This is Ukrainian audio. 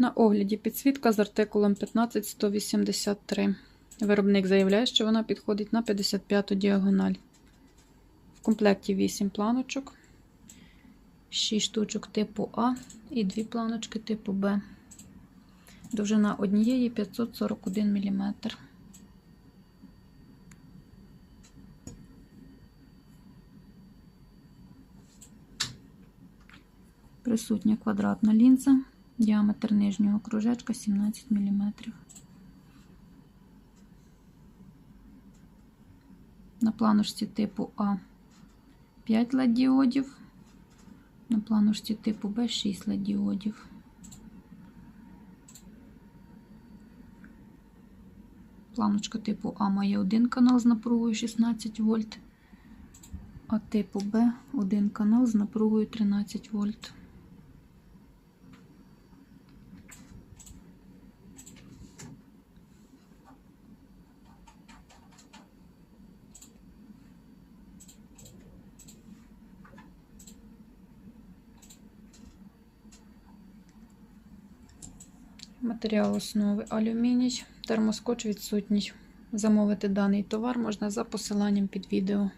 На огляді підсвітка з артикулом 15183. Виробник заявляє, що вона підходить на 55 діагональ. В комплекті 8 планочок, 6 штучок типу А і 2 планочки типу Б. Довжина однієї 541 мм. Присутня квадратна лінза, діаметр нижнього кружечка 17 мм. На планочці типу А 5 LED-діодів, на планочці типу Б 6 LED-діодів. Планочка типу А має один канал з напругою 16 вольт, а типу Б один канал з напругою 13 вольт. Матеріал основи алюміній, термоскоч відсутній. Замовити даний товар можна за посиланням під відео.